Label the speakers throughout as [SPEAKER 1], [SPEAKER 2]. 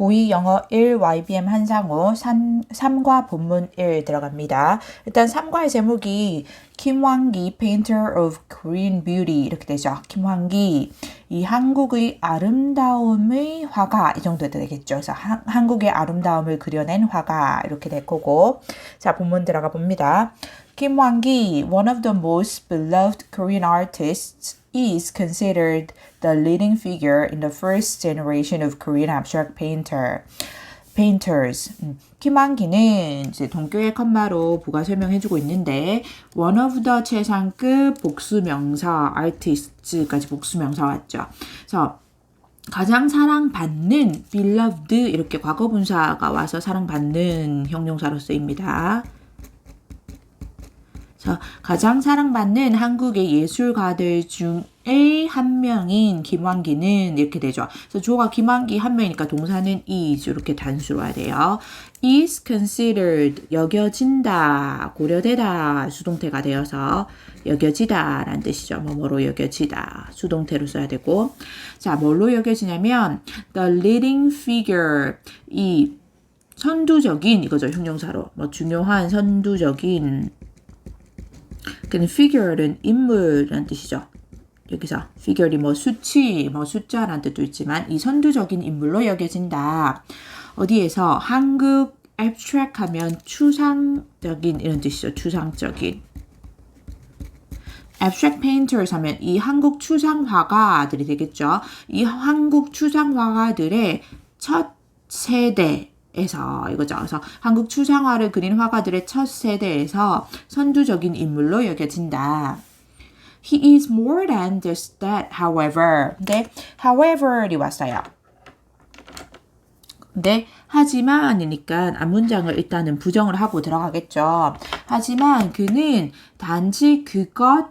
[SPEAKER 1] 고2 영어 1 YBM 한상우 3, 3과 본문 1 들어갑니다. 일단 3과의 제목이 김환기 Painter of Korean Beauty 이렇게 되죠. 김환기 이 한국의 아름다움의 화가 이 정도 되겠죠. 그래서 하, 한국의 아름다움을 그려낸 화가 이렇게 될 거고 자 본문 들어가 봅니다. 김환기, one of the most beloved Korean artists, is considered the leading figure in the first generation of Korean abstract painter. painters. 음, 김한기는 이제 동교의 컴마로 부가 설명해주고 있는데 one of the 최상급 복수명사 artist까지 복수명사 왔죠. 그래서 가장 사랑받는 beloved 이렇게 과거분사가 와서 사랑받는 형용사로 쓰입니다. 자, 가장 사랑받는 한국의 예술가들 중에 한 명인 김환기는 이렇게 되죠. 그래서 주어가 김환기 한 명이니까 동사는 is 이렇게 단수로 해야 돼요. is considered 여겨진다, 고려되다 수동태가 되어서 여겨지다 라는 뜻이죠. 뭐뭐로 여겨지다 수동태로 써야 되고 자, 뭘로 여겨지냐면 the leading figure 이 선두적인 이거죠. 형용사로 뭐 중요한 선두적인 그는 figure는 인물이라는 뜻이죠. 여기서 figure이 뭐 수치, 뭐 숫자라는 뜻도 있지만 이 선두적인 인물로 여겨진다. 어디에서 한국 abstract 하면 추상적인 이런 뜻이죠. 추상적인. abstract painters 하면 이 한국 추상화가들이 되겠죠. 이 한국 추상화가들의 첫 세대 에서 이거죠. 그래서 한국 추상화를 그린 화가들의 첫 세대에서 선두적인 인물로 여겨진다. He is more than just that, however. 네, however이 왔어요. 네, 하지만이니까 앞문장을 일단은 부정을 하고 들어가겠죠. 하지만 그는 단지 그것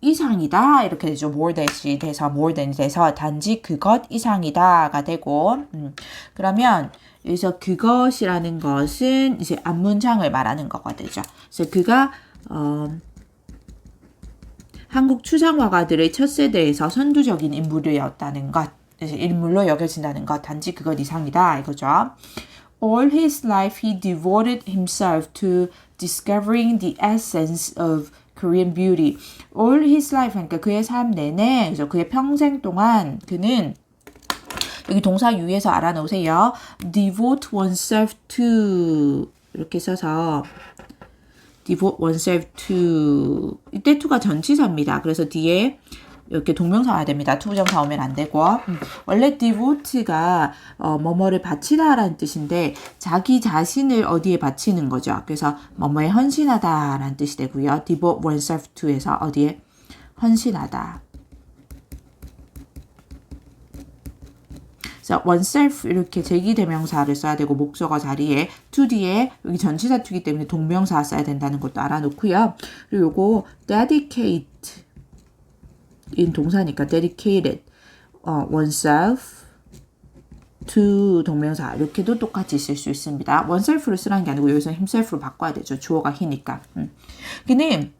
[SPEAKER 1] 이상이다 이렇게 되죠. more than이 돼서 more than이 돼서 단지 그것 이상이다가 되고 음, 그러면 여기서 그것이라는 것은 이제 앞문장을 말하는 거거든요. 그래서 그가 어, 한국 추상화가들의 첫 세대에서 선두적인 인물이었다는 것, 인물로 여겨진다는 것, 단지 그것 이상이다 이거죠. All his life he devoted himself to discovering the essence of Korean beauty. All his life 그러니까 그의 삶 내내, 그래서 그의 평생 동안 그는 여기 동사 유에서 알아놓으세요. devote oneself to 이렇게 써서 devote oneself to 이때 to가 전치사입니다. 그래서 뒤에 이렇게 동명사 와야 됩니다. 투부정사 오면 안 되고 음, 원래 devote가 어, 뭐뭐를 바치다라는 뜻인데 자기 자신을 어디에 바치는 거죠. 그래서 뭐뭐에 헌신하다라는 뜻이 되고요. devote oneself to에서 어디에 헌신하다. 그래서 oneself 이렇게 제기대명사를 써야 되고 목적어 자리에 to 뒤에 여기 전치사 투기 때문에 동명사 써야 된다는 것도 알아놓고요. 그리고 요거 dedicate 인 동사니까 dedicated 어, oneself to 동명사 이렇게도 똑같이 쓸 수 있습니다. oneself를 쓰라는 게 아니고 여기서 himself로 바꿔야 되죠. 주어가 히니까. 음. 그는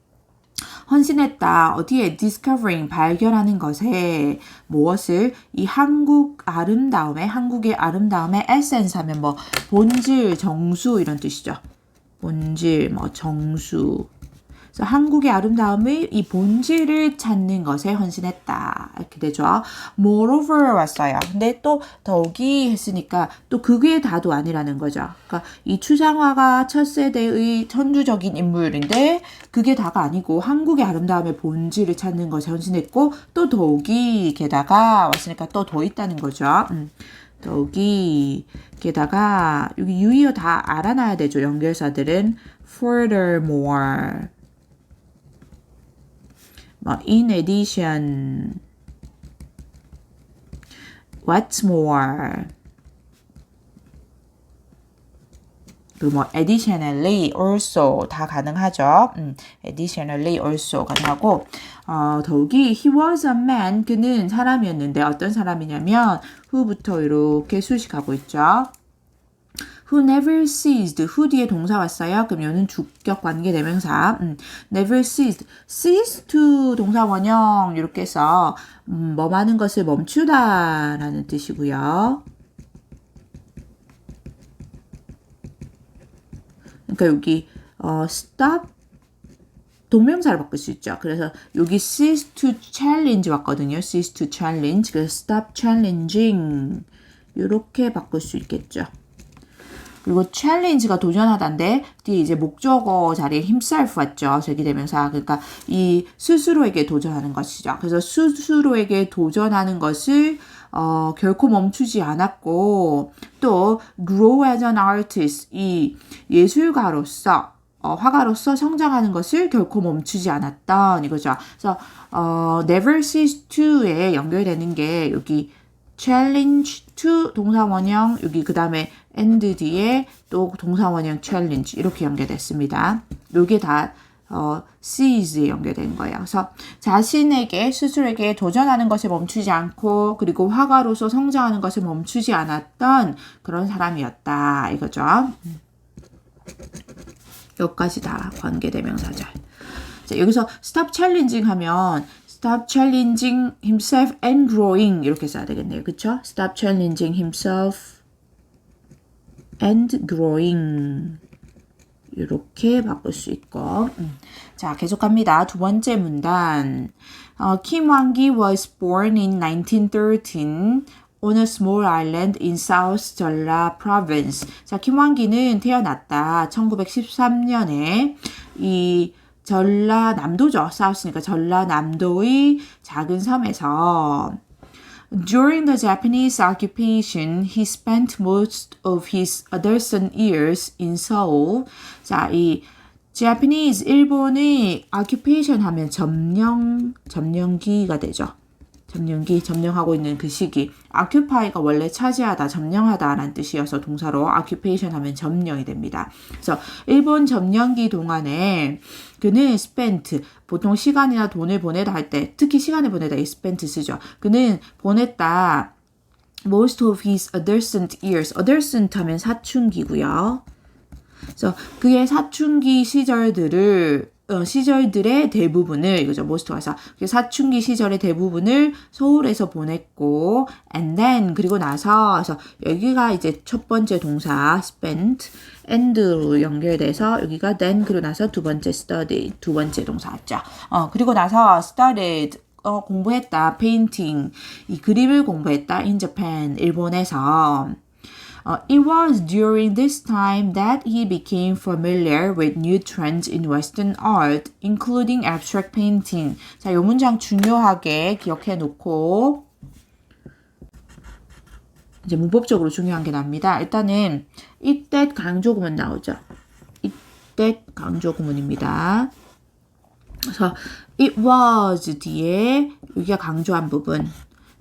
[SPEAKER 1] 헌신했다. 어디에 discovering 발견하는 것에 무엇을 이 한국 아름다움의 한국의 아름다움의 essence 하면 뭐 본질, 정수 이런 뜻이죠. 본질, 뭐 정수 그래서 한국의 아름다움의 이 본질을 찾는 것에 헌신했다. 이렇게 되죠. moreover 왔어요. 근데 또 더욱이 했으니까 또 그게 다도 아니라는 거죠. 그러니까 이 추상화가 첫 세대의 천주적인 인물인데 그게 다가 아니고 한국의 아름다움의 본질을 찾는 것에 헌신했고 또 더욱이 게다가 왔으니까 또 더 있다는 거죠. 음. 더욱이 게다가 여기 유의어 다 알아놔야 되죠. 연결사들은 furthermore 뭐 in addition what's more 그뭐 additionally also 다 가능하죠. 음, additionally also 가능하고 어, 더욱이 he was a man 그는 사람이었는데 어떤 사람이냐면 who부터 이렇게 수식하고 있죠. who never ceased. who 뒤에 동사 왔어요. 그럼 얘는 주격 관계 대명사. 음, never ceased. cease to 동사 원형 이렇게 해서 음, 뭐 많은 것을 멈추다라는 뜻이고요. 그러니까 여기 어, stop 동명사를 바꿀 수 있죠. 그래서 여기 cease to challenge 왔거든요. cease to challenge. 그래서 stop challenging. 이렇게 바꿀 수 있겠죠. 그리고 challenge가 도전하다인데 뒤에 이제 목적어 자리에 himself 왔죠. 제기대명사. 그러니까 이 스스로에게 도전하는 것이죠. 그래서 스스로에게 도전하는 것을 어, 결코 멈추지 않았고 또 grow as an artist 이 예술가로서 어, 화가로서 성장하는 것을 결코 멈추지 않았던 이거죠. 그래서 어, never cease to에 연결되는 게 여기 challenge to 동사 원형 여기 그 다음에 and 뒤에 또 동사 원형 challenge 이렇게 연결됐습니다. 요게 다 어, seize에 연결된 거예요. 그래서 자신에게 스스로에게 도전하는 것을 멈추지 않고 그리고 화가로서 성장하는 것을 멈추지 않았던 그런 사람이었다 이거죠. 여기까지 다 관계대명사절. 자, 여기서 stop challenging 하면 stop challenging himself and growing 이렇게 써야 되겠네요. 그쵸? stop challenging himself and growing 이렇게 바꿀 수 있고 음. 자 계속 갑니다. 두 번째 문단 어, Kim Wang-gi was born in 1913 on a small island in South Jeolla province. 자, 김왕기는 태어났다. 1913년에 이 전라남도죠. 사우스니까 전라남도의 작은 섬에서 During the Japanese occupation, he spent most of his adolescent years in Seoul. 자, 이 Japanese 일본의 occupation 하면 점령 점령기가 되죠. 점령기, 점령하고 있는 그 시기. occupy가 원래 차지하다, 점령하다라는 뜻이어서 동사로 occupation 하면 점령이 됩니다. 그래서 일본 점령기 동안에 그는 spent, 보통 시간이나 돈을 보내다 할 때, 특히 시간을 보내다 이 spent 쓰죠. 그는 보냈다. most of his adolescent years. adolescent 하면 사춘기고요. 그래서 그의 사춘기 시절들을 어, 시절들의 대부분을 이거죠. most 와서 사춘기 시절의 대부분을 서울에서 보냈고 and then 그리고 나서 그래서 여기가 이제 첫 번째 동사 spent and로 연결돼서 여기가 then 그리고 나서 두 번째 study 두 번째 동사죠. 어 그리고 나서 studied 어, 공부했다 painting 이 그림을 공부했다 in Japan 일본에서 Uh, it was during this time that he became familiar with new trends in Western art, including abstract painting. 자, 이 문장 중요하게 기억해 놓고 이제 문법적으로 중요한 게 납니다. 일단은 이때 강조구문 나오죠. 이때 강조구문입니다. 그래서 it was 뒤에 여기가 강조한 부분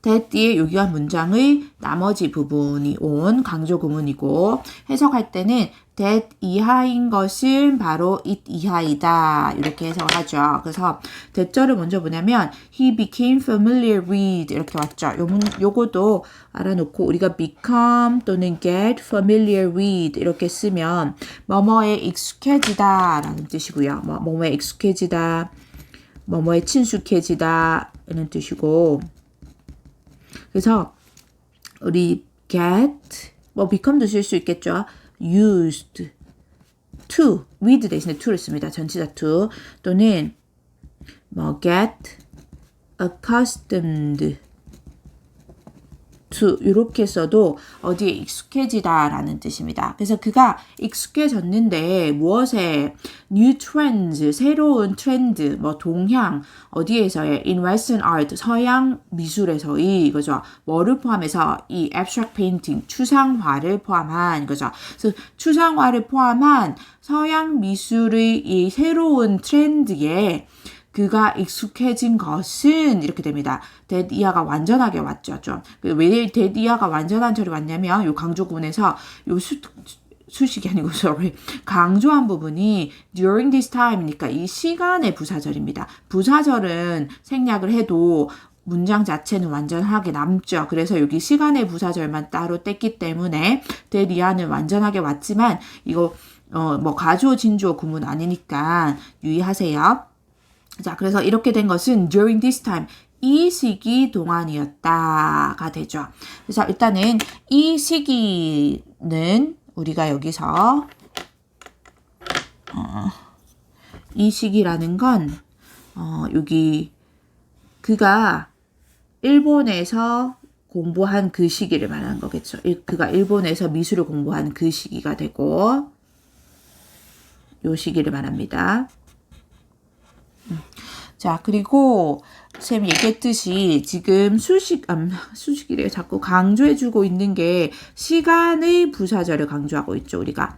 [SPEAKER 1] 뒤에 여기가 문장의 나머지 부분이 온 강조 구문이고 해석할 때는 that 이하인 것은 바로 it 이하이다 이렇게 해석을 하죠. 그래서 대절을 먼저 보냐면 he became familiar with 이렇게 왔죠. 요 문, 요것도 알아놓고 우리가 become 또는 get familiar with 이렇게 쓰면 뭐뭐에 익숙해지다 라는 뜻이고요. 뭐, 뭐뭐에 익숙해지다 뭐뭐에 친숙해지다 이런 뜻이고 그래서 우리 get 뭐 become도 쓸 수 있겠죠. used to with 대신에 to를 씁니다. 전치사 to 또는 뭐 get accustomed to 이렇게 써도 어디에 익숙해지다라는 뜻입니다. 그래서 그가 익숙해졌는데 무엇에 new trends 새로운 트렌드 뭐 동향 어디에서의 in western art 서양 미술에서의 이거죠. 뭐를 포함해서 이 abstract painting 추상화를 포함한 이거죠. 그래서 추상화를 포함한 서양 미술의 이 새로운 트렌드에 그가 익숙해진 것은 이렇게 됩니다. 이하가 완전하게 왔죠. 좀. 왜 that 이하가 완전한 절이 왔냐면 요 강조구문에서 요 수, 수식이 아니고 sorry 강조한 부분이 during this time이니까 이 시간의 부사절입니다. 부사절은 생략을 해도 문장 자체는 완전하게 남죠. 그래서 여기 시간의 부사절만 따로 뗐기 때문에 대리아는 완전하게 왔지만 이거 어 뭐 가주어 진주어 구문 아니니까 유의하세요. 자, 그래서 이렇게 된 것은 during this time 이 시기 동안이었다가 되죠. 그래서 일단은 이 시기는 우리가 여기서 어, 이 시기라는 건 어, 여기 그가 일본에서 공부한 그 시기를 말하는 거겠죠. 일- 그가 일본에서 미술을 공부한 그 시기가 되고 요 시기를 말합니다. 음. 자, 그리고 쌤 얘기했듯이 지금 수식, 음, 수식이래요. 자꾸 강조해주고 있는 게 시간의 부사절을 강조하고 있죠, 우리가.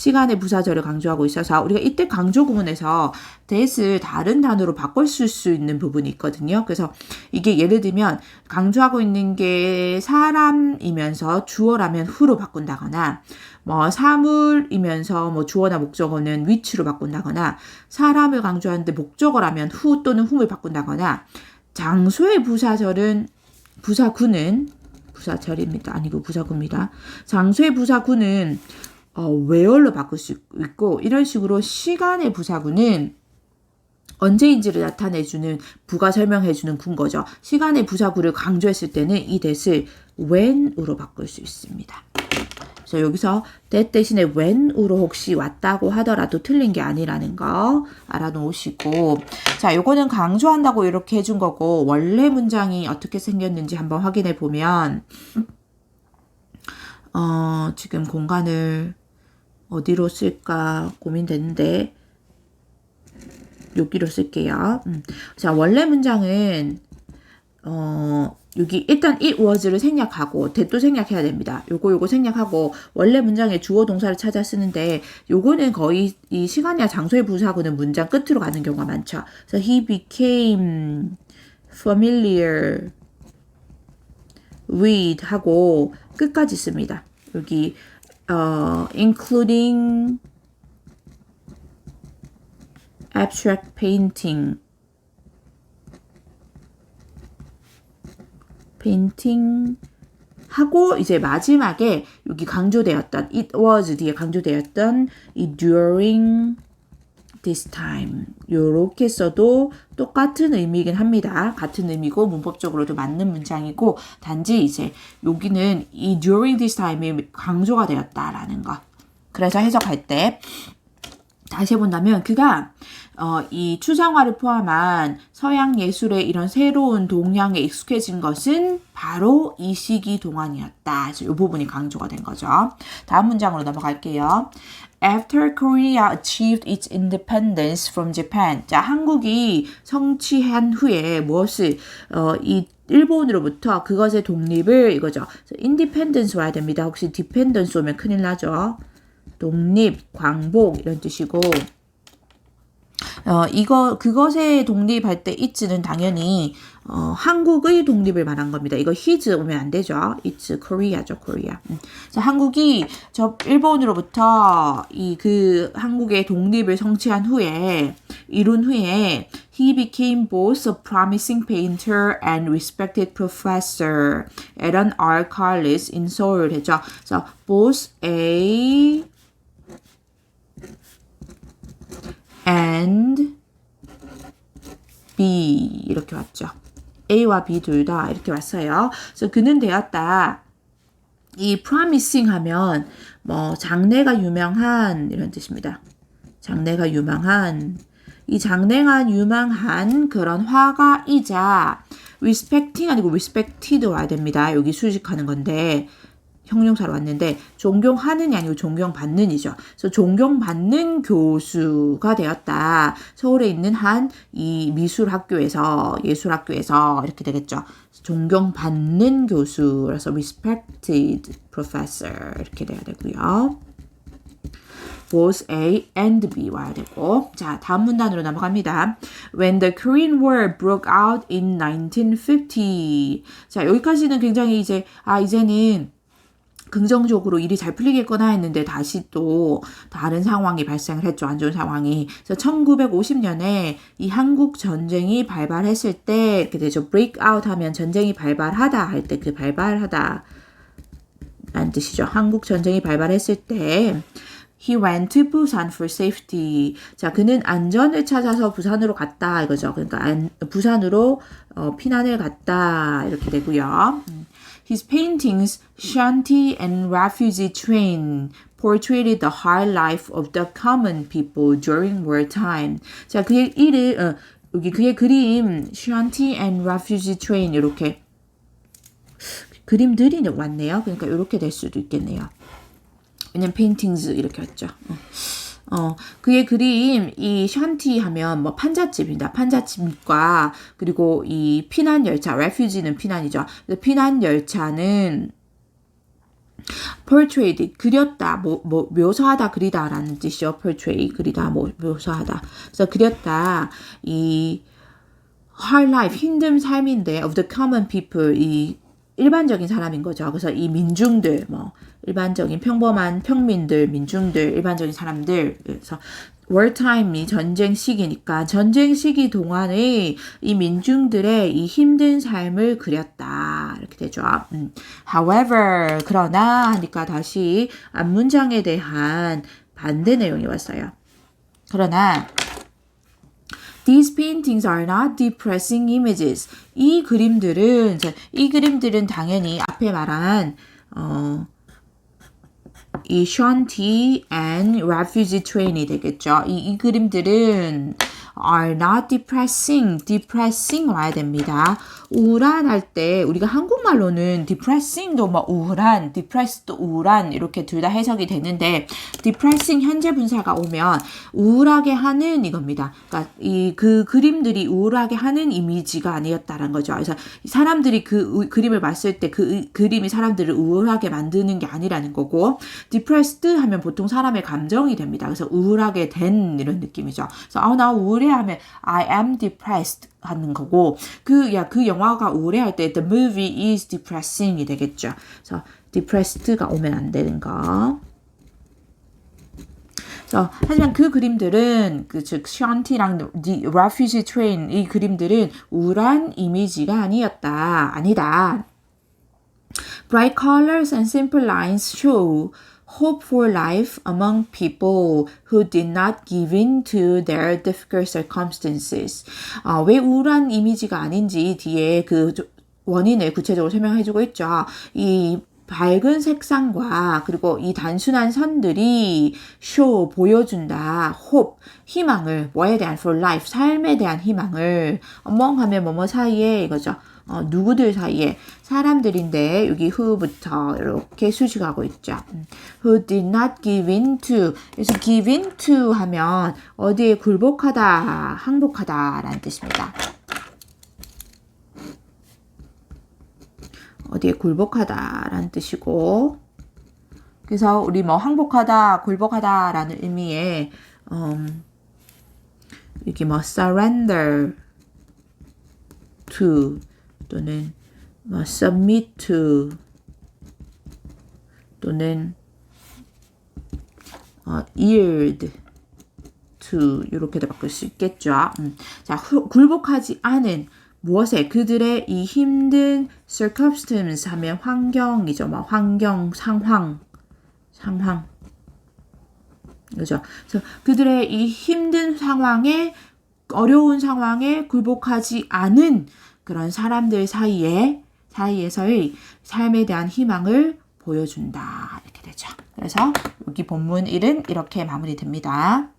[SPEAKER 1] 시간의 부사절을 강조하고 있어서 우리가 이때 강조 구문에서 that을 다른 단어로 바꿀 수 있는 부분이 있거든요. 그래서 이게 예를 들면 강조하고 있는 게 사람이면서 주어라면 who로 바꾼다거나 뭐 사물이면서 뭐 주어나 목적어는 which로 바꾼다거나 사람을 강조하는데 목적어라면 who 또는 whom을 바꾼다거나 장소의 부사절은 부사구는 부사절입니다. 아니고 부사구입니다. 장소의 부사구는 어, where로 바꿀 수 있고 이런 식으로 시간의 부사구는 언제인지를 나타내주는 부가 설명해주는 군거죠. 시간의 부사구를 강조했을 때는 이 that을 when으로 바꿀 수 있습니다. 그래서 여기서 that 대신에 when으로 혹시 왔다고 하더라도 틀린 게 아니라는 거 알아놓으시고 자 요거는 강조한다고 이렇게 해준 거고 원래 문장이 어떻게 생겼는지 한번 확인해 보면 어 지금 공간을 어디로 쓸까 고민되는데 여기로 쓸게요. 음. 자 원래 문장은 어 여기 일단 it was를 생략하고 that도 생략해야 됩니다. 요거 요거 생략하고 원래 문장의 주어 동사를 찾아 쓰는데 요거는 거의 이 시간이나 장소의 부사하고는 문장 끝으로 가는 경우가 많죠. 그래서 he became familiar with 하고 끝까지 씁니다. 여기 어 including abstract painting 페인팅 하고 이제 마지막에 여기 강조되었던 it was 뒤에 강조되었던 이 during this time 요렇게 써도 똑같은 의미이긴 합니다. 같은 의미고 문법적으로도 맞는 문장이고 단지 이제 여기는 이 during this time이 강조가 되었다라는 것. 그래서 해석할 때 다시 해본다면 그가 어, 이 추상화를 포함한 서양 예술의 이런 새로운 동향에 익숙해진 것은 바로 이 시기 동안이었다. 그래서 이 부분이 강조가 된 거죠. 다음 문장으로 넘어갈게요. After Korea achieved its independence from Japan. 자, 한국이 성취한 후에 무엇을 어, 이 일본으로부터 그것의 독립을 이거죠. independence 와야 됩니다. 혹시 dependence 오면 큰일 나죠. 독립, 광복 이런 뜻이고 어, 이거, 그것의 독립할 때 it는 당연히, 어, 한국의 독립을 말한 겁니다. 이거 his 오면 안 되죠. it's Korea죠, Korea. 음. 자, 한국이 저 일본으로부터 이 그 한국의 독립을 성취한 후에, 이룬 후에, he became both a promising painter and respected professor at an art college in Seoul 되죠. 그래서 both a and B 이렇게 왔죠. A와 B 둘 다 이렇게 왔어요. 그래서 그는 되었다. 이 promising 하면 뭐 장래가 유명한 이런 뜻입니다. 장래가 유명한 이 장래가 유명한 그런 화가이자 respecting 아니고 respected 와야 됩니다. 여기 수식하는 건데 형용사로 왔는데 존경하는이 아니고 존경받는이죠. 그래서 존경받는 교수가 되었다. 서울에 있는 한 이 미술학교에서 예술학교에서 이렇게 되겠죠. 존경받는 교수라서 respected professor 이렇게 돼야 되고요. both A and B 와야 되고 자 다음 문단으로 넘어갑니다. When the Korean War broke out in 1950 자 여기까지는 굉장히 이제 아 이제는 긍정적으로 일이 잘 풀리겠거나 했는데 다시 또 다른 상황이 발생을 했죠. 안 좋은 상황이. 그래서 1950년에 이 한국 전쟁이 발발했을 때 이렇게 되죠. break out 하면 전쟁이 발발하다 할 때 그 발발하다 라는 뜻이죠. 한국 전쟁이 발발했을 때 He went to Busan for safety. 자, 그는 안전을 찾아서 부산으로 갔다 이거죠. 그러니까 안, 부산으로 어, 피난을 갔다 이렇게 되고요. 음. his paintings, Shanty and Refugee Train, portrayed the hard life of the common people during wartime. 자, 그의 이름, 어, 여기 그의 그림, Shanty and Refugee Train, 이렇게 그림들이 왔네요. 그러니까 이렇게 될 수도 있겠네요. 왜냐면 paintings 이렇게 왔죠. 어. 어, 그의 그림, 이 샨티 하면 뭐 판잣집입니다. 판잣집과 그리고 이 피난 열차, refugee는 피난이죠. 피난 열차는 portrayed 그렸다 뭐, 뭐 묘사하다 그리다라는 뜻이죠. portray 그리다 뭐 묘사하다. 그래서 그렸다 이 hard life 힘든 삶인데 of the common people 이 일반적인 사람인 거죠. 그래서 이 민중들 뭐 일반적인 평범한 평민들, 민중들, 일반적인 사람들 그래서 wartime이 전쟁 시기니까 전쟁 시기 동안의 이 민중들의 이 힘든 삶을 그렸다 이렇게 되죠. 음. However 그러나 하니까 다시 앞문장에 대한 반대 내용이 왔어요. 그러나 These paintings are not depressing images. 이 그림들은 이 그림들은 당연히 앞에 말한 어, 이 shanty and refugee train이 되겠죠. 이, 이 그림들은 are not depressing, depressing 와야 됩니다. 우울한 할 때 우리가 한국말로는 depressing도 뭐 우울한, depressed도 우울한 이렇게 둘 다 해석이 되는데 depressing 현재 분사가 오면 우울하게 하는 이겁니다. 그러니까 이 그 그림들이 우울하게 하는 이미지가 아니었다는 거죠. 그래서 사람들이 그 우, 그림을 봤을 때 그 그림이 사람들을 우울하게 만드는 게 아니라는 거고 depressed 하면 보통 사람의 감정이 됩니다. 그래서 우울하게 된 이런 느낌이죠. 그래서 아나 우울해 하면 I am depressed 하는 거고 그 야 그 영화가 우울해할 때 the movie is depressing이 되겠죠. 그래서 depressed가 오면 안 되는 거. 자, 하지만 그 그림들은 그즉 샨티랑 Refugee Train 이 그림들은 우울한 이미지가 아니었다. 아니다. Bright colors and simple lines show hope for life among people who did not give in to their difficult circumstances. 아, 왜 우울한 이미지가 아닌지 뒤에 그 원인을 구체적으로 설명해주고 있죠. 이 밝은 색상과 그리고 이 단순한 선들이 쇼 보여준다. hope 희망을 뭐에 대한 for life 삶에 대한 희망을 멍하면 뭐뭐 사이에 이거죠. 어, 누구들 사이에 사람들인데 여기 who부터 이렇게 수식하고 있죠. who did not give in to 그래서 give in to 하면 어디에 굴복하다, 항복하다라는 뜻입니다. 어디에 굴복하다라는 뜻이고 그래서 우리 뭐 항복하다, 굴복하다라는 의미의 음, 이렇게 뭐 surrender to 또는 뭐 submit to 또는 어, yield to 이렇게도 바꿀 수 있겠죠. 음. 자, 후, 굴복하지 않은 무엇에 그들의 이 힘든 circumstance 하면 환경이죠. 뭐 환경, 상황, 상황. 그죠? 그래서 그들의 이 힘든 상황에 어려운 상황에 굴복하지 않은 그런 사람들 사이에 사이에서의 삶에 대한 희망을 보여준다 이렇게 되죠. 그래서 여기 본문 1은 이렇게 마무리됩니다.